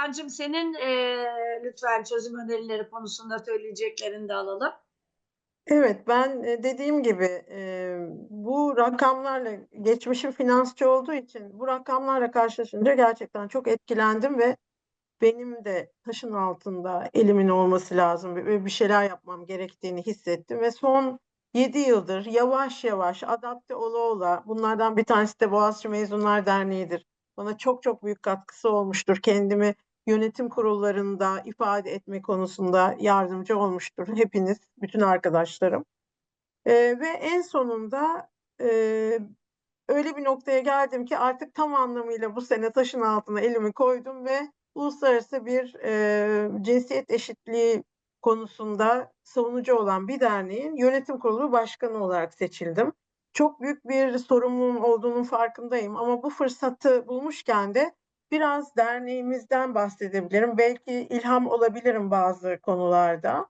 Perihan'cığım senin e, lütfen çözüm önerileri konusunda söyleyeceklerini de alalım. Evet, ben e, dediğim gibi e, bu rakamlarla geçmişim finansçı olduğu için bu rakamlarla karşılaşınca gerçekten çok etkilendim ve benim de taşın altında elimin olması lazım ve bir şeyler yapmam gerektiğini hissettim ve son 7 yıldır yavaş yavaş adapte ola ola bunlardan bir tanesi de Boğaziçi Mezunlar Derneği'dir. Bana çok çok büyük katkısı olmuştur. Kendimi yönetim kurullarında ifade etme konusunda yardımcı olmuştur hepiniz, bütün arkadaşlarım. Ee, ve en sonunda e, öyle bir noktaya geldim ki artık tam anlamıyla bu sene taşın altına elimi koydum ve uluslararası bir e, cinsiyet eşitliği konusunda savunucu olan bir derneğin yönetim kurulu başkanı olarak seçildim. Çok büyük bir sorumluluğum olduğunun farkındayım ama bu fırsatı bulmuşken de biraz derneğimizden bahsedebilirim. Belki ilham olabilirim bazı konularda.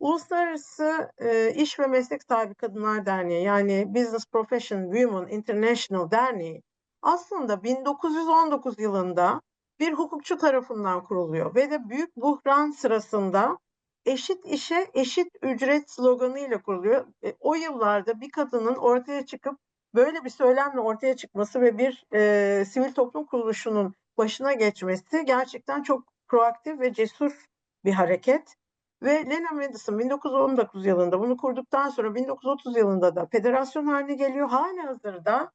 Uluslararası e, İş ve Meslek Sahibi Kadınlar Derneği yani Business Profession Women International Derneği aslında 1919 yılında bir hukukçu tarafından kuruluyor ve de büyük buhran sırasında eşit işe eşit ücret sloganıyla kuruluyor. E, o yıllarda bir kadının ortaya çıkıp böyle bir söylemle ortaya çıkması ve bir e, sivil toplum kuruluşunun başına geçmesi gerçekten çok proaktif ve cesur bir hareket. Ve Lena Madison 1919 yılında bunu kurduktan sonra 1930 yılında da federasyon haline geliyor. Hali hazırda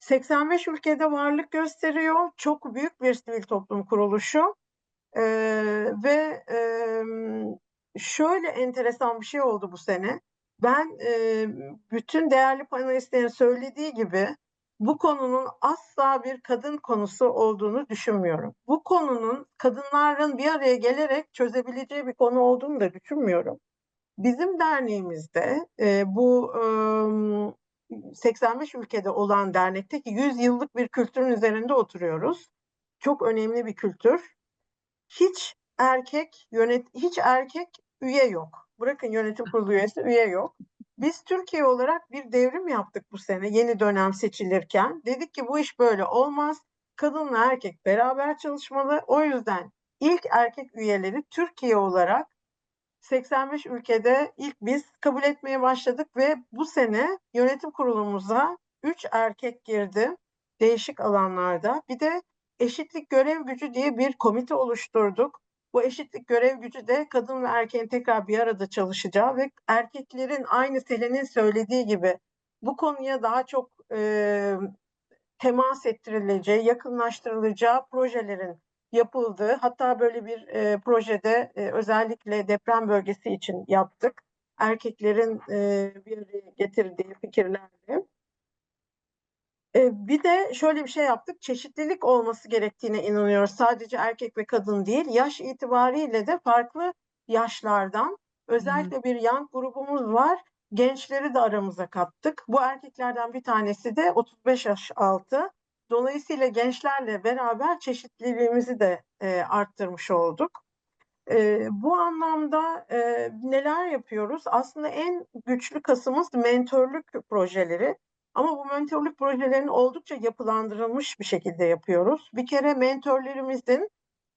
85 ülkede varlık gösteriyor. Çok büyük bir sivil toplum kuruluşu. Ee, ve e, şöyle enteresan bir şey oldu bu sene. Ben e, bütün değerli panelistlerin söylediği gibi bu konunun asla bir kadın konusu olduğunu düşünmüyorum. Bu konunun kadınların bir araya gelerek çözebileceği bir konu olduğunu da düşünmüyorum. Bizim derneğimizde e, bu e, 85 ülkede olan dernekteki 100 yıllık bir kültürün üzerinde oturuyoruz. Çok önemli bir kültür. Hiç erkek yönet hiç erkek üye yok. Bırakın yönetim kurulu üyesi üye yok. Biz Türkiye olarak bir devrim yaptık bu sene yeni dönem seçilirken. Dedik ki bu iş böyle olmaz. Kadınla erkek beraber çalışmalı. O yüzden ilk erkek üyeleri Türkiye olarak 85 ülkede ilk biz kabul etmeye başladık ve bu sene yönetim kurulumuza 3 erkek girdi değişik alanlarda. Bir de eşitlik görev gücü diye bir komite oluşturduk. Bu eşitlik görev gücü de kadın ve erkeğin tekrar bir arada çalışacağı ve erkeklerin aynı Selin'in söylediği gibi bu konuya daha çok e, temas ettirileceği, yakınlaştırılacağı projelerin yapıldığı, hatta böyle bir e, projede e, özellikle deprem bölgesi için yaptık. Erkeklerin e, bir getirdiği fikirlerle. Bir de şöyle bir şey yaptık. Çeşitlilik olması gerektiğine inanıyoruz. Sadece erkek ve kadın değil. Yaş itibariyle de farklı yaşlardan özellikle bir yan grubumuz var. Gençleri de aramıza kattık. Bu erkeklerden bir tanesi de 35 yaş altı. Dolayısıyla gençlerle beraber çeşitliliğimizi de e, arttırmış olduk. E, bu anlamda e, neler yapıyoruz? Aslında en güçlü kasımız mentorluk projeleri. Ama bu mentorluk projelerini oldukça yapılandırılmış bir şekilde yapıyoruz. Bir kere mentorlarımızın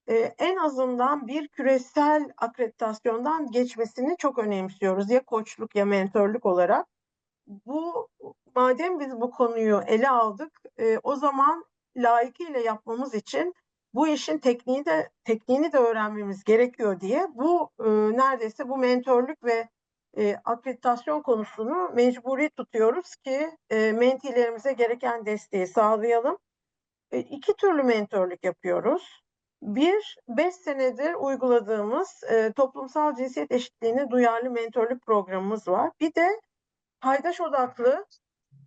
e, en azından bir küresel akreditasyondan geçmesini çok önemsiyoruz. Ya koçluk ya mentorluk olarak. Bu madem biz bu konuyu ele aldık, e, o zaman layıkıyla yapmamız için bu işin tekniği de tekniğini de öğrenmemiz gerekiyor diye bu e, neredeyse bu mentorluk ve e, akreditasyon konusunu mecburi tutuyoruz ki e, mentilerimize gereken desteği sağlayalım. E, iki türlü mentorluk yapıyoruz. Bir, beş senedir uyguladığımız e, toplumsal cinsiyet eşitliğine duyarlı mentorluk programımız var. Bir de paydaş odaklı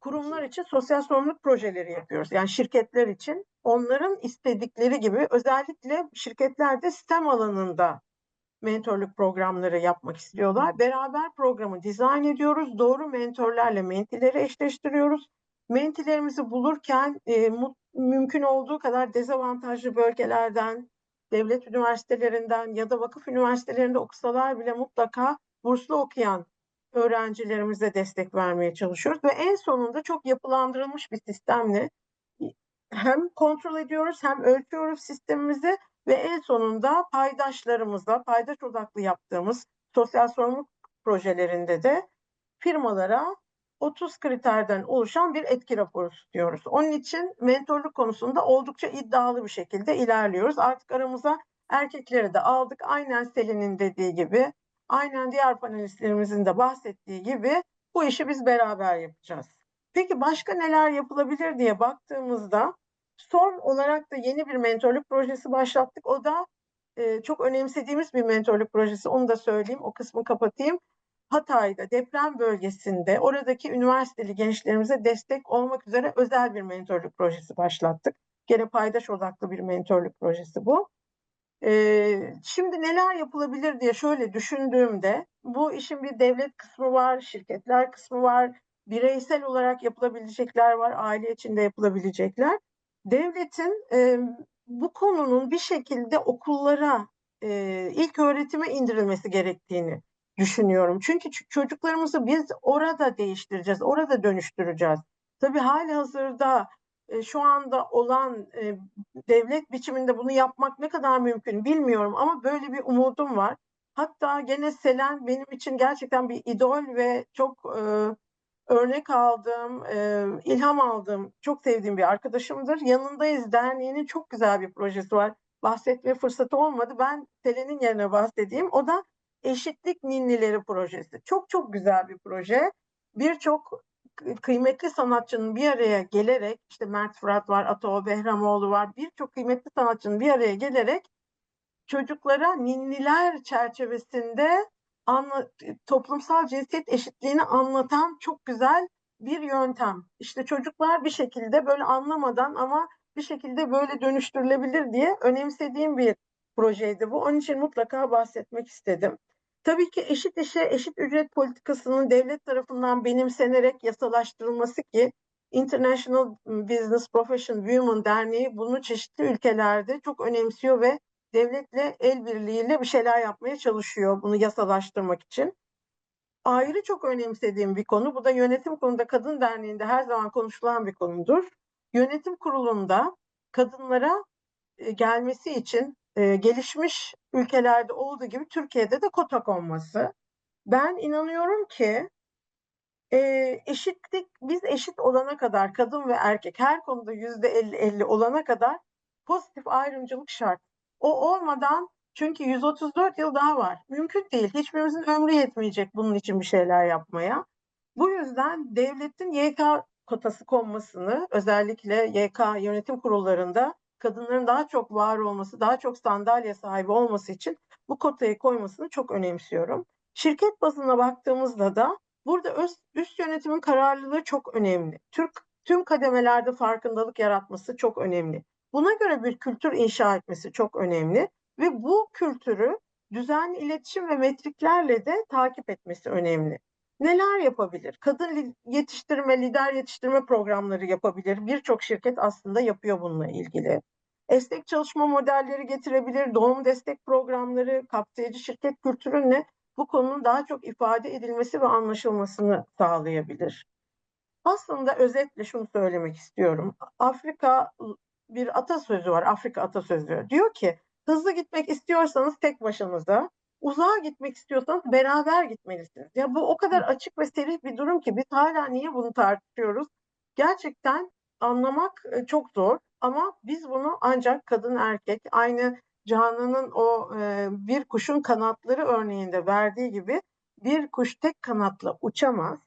kurumlar için sosyal sorumluluk projeleri yapıyoruz. Yani şirketler için onların istedikleri gibi özellikle şirketlerde sistem alanında mentorluk programları yapmak istiyorlar. Beraber programı dizayn ediyoruz. Doğru mentorlarla mentileri eşleştiriyoruz. Mentilerimizi bulurken e, mümkün olduğu kadar dezavantajlı bölgelerden, devlet üniversitelerinden ya da vakıf üniversitelerinde okusalar bile mutlaka burslu okuyan öğrencilerimize destek vermeye çalışıyoruz ve en sonunda çok yapılandırılmış bir sistemle hem kontrol ediyoruz hem ölçüyoruz sistemimizi ve en sonunda paydaşlarımızla paydaş odaklı yaptığımız sosyal sorumluluk projelerinde de firmalara 30 kriterden oluşan bir etki raporu tutuyoruz. Onun için mentorluk konusunda oldukça iddialı bir şekilde ilerliyoruz. Artık aramıza erkekleri de aldık. Aynen Selin'in dediği gibi, aynen diğer panelistlerimizin de bahsettiği gibi bu işi biz beraber yapacağız. Peki başka neler yapılabilir diye baktığımızda son olarak da yeni bir mentorluk projesi başlattık. O da e, çok önemsediğimiz bir mentorluk projesi. Onu da söyleyeyim, o kısmı kapatayım. Hatay'da deprem bölgesinde oradaki üniversiteli gençlerimize destek olmak üzere özel bir mentorluk projesi başlattık. Gene paydaş odaklı bir mentorluk projesi bu. Ee, şimdi neler yapılabilir diye şöyle düşündüğümde bu işin bir devlet kısmı var, şirketler kısmı var, bireysel olarak yapılabilecekler var, aile içinde yapılabilecekler. Devletin e, bu konunun bir şekilde okullara, e, ilk öğretime indirilmesi gerektiğini düşünüyorum. Çünkü çocuklarımızı biz orada değiştireceğiz, orada dönüştüreceğiz. Tabii hali hazırda e, şu anda olan e, devlet biçiminde bunu yapmak ne kadar mümkün bilmiyorum ama böyle bir umudum var. Hatta gene Selen benim için gerçekten bir idol ve çok e, örnek aldığım, ilham aldığım, çok sevdiğim bir arkadaşımdır. Yanındayız Derneği'nin çok güzel bir projesi var. Bahsetme fırsatı olmadı. Ben Selen'in yerine bahsedeyim. O da Eşitlik Ninnileri projesi. Çok çok güzel bir proje. Birçok kı- kıymetli sanatçının bir araya gelerek, işte Mert Fırat var, Ataol Behramoğlu var, birçok kıymetli sanatçının bir araya gelerek çocuklara ninniler çerçevesinde anla, toplumsal cinsiyet eşitliğini anlatan çok güzel bir yöntem. İşte çocuklar bir şekilde böyle anlamadan ama bir şekilde böyle dönüştürülebilir diye önemsediğim bir projeydi bu. Onun için mutlaka bahsetmek istedim. Tabii ki eşit işe eşit ücret politikasının devlet tarafından benimsenerek yasalaştırılması ki International Business Profession Women Derneği bunu çeşitli ülkelerde çok önemsiyor ve devletle el birliğiyle bir şeyler yapmaya çalışıyor bunu yasalaştırmak için. Ayrı çok önemsediğim bir konu, bu da yönetim kurulunda Kadın Derneği'nde her zaman konuşulan bir konudur. Yönetim kurulunda kadınlara e, gelmesi için e, gelişmiş ülkelerde olduğu gibi Türkiye'de de kota konması. Ben inanıyorum ki e, eşitlik biz eşit olana kadar kadın ve erkek her konuda yüzde 50-50 olana kadar pozitif ayrımcılık şart. O olmadan çünkü 134 yıl daha var. Mümkün değil. Hiçbirimizin ömrü yetmeyecek bunun için bir şeyler yapmaya. Bu yüzden devletin YK kotası konmasını özellikle YK yönetim kurullarında kadınların daha çok var olması, daha çok sandalye sahibi olması için bu kotayı koymasını çok önemsiyorum. Şirket bazına baktığımızda da burada üst yönetimin kararlılığı çok önemli. Türk tüm kademelerde farkındalık yaratması çok önemli. Buna göre bir kültür inşa etmesi çok önemli ve bu kültürü düzenli iletişim ve metriklerle de takip etmesi önemli. Neler yapabilir? Kadın yetiştirme, lider yetiştirme programları yapabilir. Birçok şirket aslında yapıyor bununla ilgili. Esnek çalışma modelleri getirebilir, doğum destek programları, kapsayıcı şirket kültürünle bu konunun daha çok ifade edilmesi ve anlaşılmasını sağlayabilir. Aslında özetle şunu söylemek istiyorum. Afrika bir atasözü var, Afrika atasözü. Diyor ki, hızlı gitmek istiyorsanız tek başınıza, uzağa gitmek istiyorsanız beraber gitmelisiniz. Ya bu o kadar açık ve serih bir durum ki biz hala niye bunu tartışıyoruz? Gerçekten anlamak e, çok zor ama biz bunu ancak kadın erkek aynı Canan'ın o e, bir kuşun kanatları örneğinde verdiği gibi bir kuş tek kanatla uçamaz.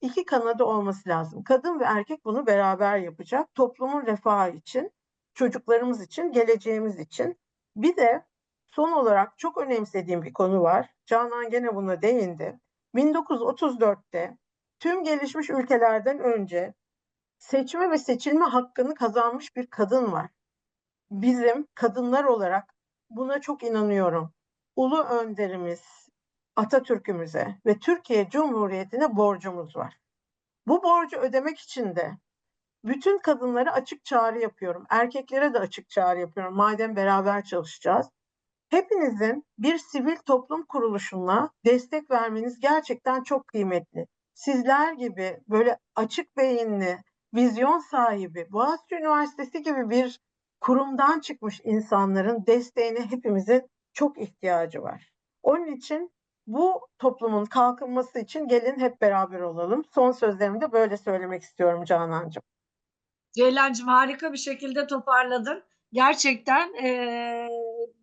İki kanadı olması lazım. Kadın ve erkek bunu beraber yapacak. Toplumun refahı için, çocuklarımız için, geleceğimiz için. Bir de son olarak çok önemsediğim bir konu var. Canan gene buna değindi. 1934'te tüm gelişmiş ülkelerden önce seçme ve seçilme hakkını kazanmış bir kadın var. Bizim kadınlar olarak buna çok inanıyorum. Ulu önderimiz Atatürk'ümüze ve Türkiye Cumhuriyeti'ne borcumuz var. Bu borcu ödemek için de bütün kadınlara açık çağrı yapıyorum. Erkeklere de açık çağrı yapıyorum. Madem beraber çalışacağız. Hepinizin bir sivil toplum kuruluşuna destek vermeniz gerçekten çok kıymetli. Sizler gibi böyle açık beyinli, vizyon sahibi, Boğaziçi Üniversitesi gibi bir kurumdan çıkmış insanların desteğine hepimizin çok ihtiyacı var. Onun için bu toplumun kalkınması için gelin hep beraber olalım. Son sözlerimi de böyle söylemek istiyorum Canancığım. Ceylancığım harika bir şekilde toparladın. Gerçekten eee,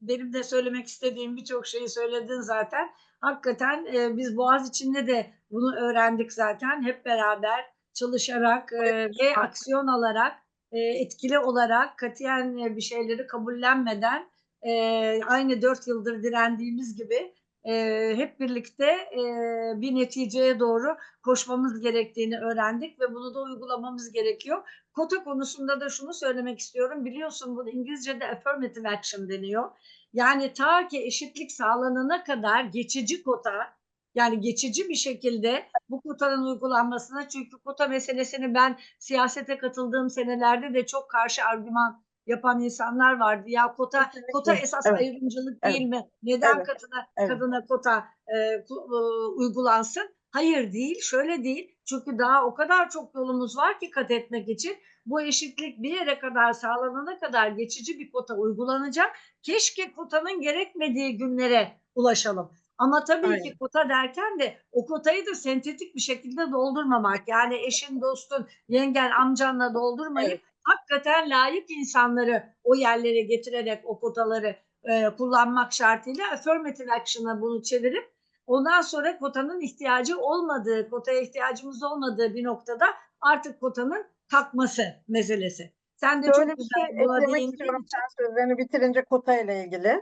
benim de söylemek istediğim birçok şeyi söyledin zaten. Hakikaten eee, biz Boğaziçi'nde de bunu öğrendik zaten. Hep beraber çalışarak eee, ve aksiyon alarak, eee, etkili olarak katiyen eee, bir şeyleri kabullenmeden eee, aynı dört yıldır direndiğimiz gibi eee, hep birlikte eee, bir neticeye doğru koşmamız gerektiğini öğrendik ve bunu da uygulamamız gerekiyor. Kota konusunda da şunu söylemek istiyorum. Biliyorsun bunu İngilizce'de affirmative action deniyor. Yani ta ki eşitlik sağlanana kadar geçici kota yani geçici bir şekilde bu kotanın uygulanmasına çünkü kota meselesini ben siyasete katıldığım senelerde de çok karşı argüman yapan insanlar vardı. Ya kota Kesinlikle. kota esas Evet. ayrımcılık Evet. değil mi? Neden Evet. kadına Evet. kadına kota e, e, uygulansın? Hayır değil, şöyle değil. Çünkü daha o kadar çok yolumuz var ki kat etmek için. Bu eşitlik bir yere kadar sağlanana kadar geçici bir kota uygulanacak. Keşke kotanın gerekmediği günlere ulaşalım. Ama tabii Aynen. ki kota derken de o kotayı da sentetik bir şekilde doldurmamak. Yani eşin, dostun, yengen, amcanla doldurmayıp Evet. Hakikaten layık insanları o yerlere getirerek o kotaları e, kullanmak şartıyla affirmative action'a bunu çevirip ondan sonra kotanın ihtiyacı olmadığı, kotaya ihtiyacımız olmadığı bir noktada artık kotanın kalkması meselesi. Sen de Şöyle çok bir güzel şey eklemek istiyorum sen sözlerini bitirince kota ile ilgili.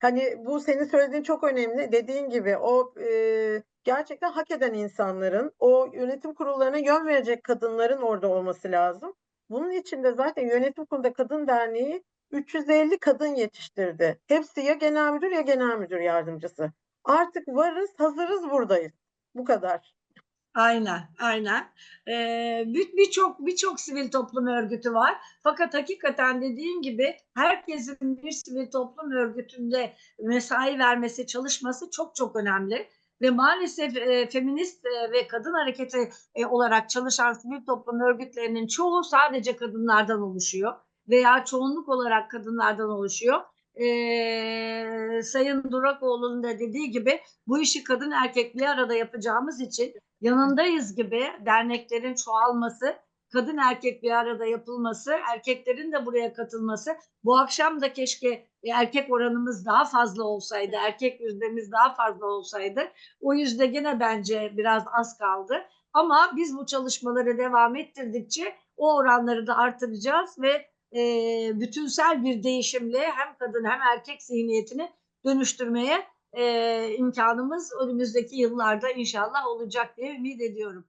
Hani bu senin söylediğin çok önemli. Dediğin gibi o e, gerçekten hak eden insanların, o yönetim kurullarına yön verecek kadınların orada olması lazım. Bunun için de zaten Yönetim Kurulu'nda Kadın Derneği 350 kadın yetiştirdi. Hepsi ya genel müdür ya genel müdür yardımcısı. Artık varız, hazırız, buradayız. Bu kadar. Aynen, aynen. Ee, bir- birçok birçok sivil toplum örgütü var. Fakat hakikaten dediğim gibi herkesin bir sivil toplum örgütünde mesai vermesi, çalışması çok çok önemli. Ve maalesef e, feminist e, ve kadın hareketi e, olarak çalışan sivil toplum örgütlerinin çoğu sadece kadınlardan oluşuyor veya çoğunluk olarak kadınlardan oluşuyor. Ee, Sayın Durakoğlu'nun da dediği gibi bu işi kadın erkek bir arada yapacağımız için yanındayız gibi derneklerin çoğalması, kadın erkek bir arada yapılması, erkeklerin de buraya katılması. Bu akşam da keşke erkek oranımız daha fazla olsaydı, erkek yüzdemiz daha fazla olsaydı. O yüzde gene bence biraz az kaldı. Ama biz bu çalışmaları devam ettirdikçe o oranları da artıracağız ve e, bütünsel bir değişimle hem kadın hem erkek zihniyetini dönüştürmeye e, imkanımız önümüzdeki yıllarda inşallah olacak diye ümit ediyorum.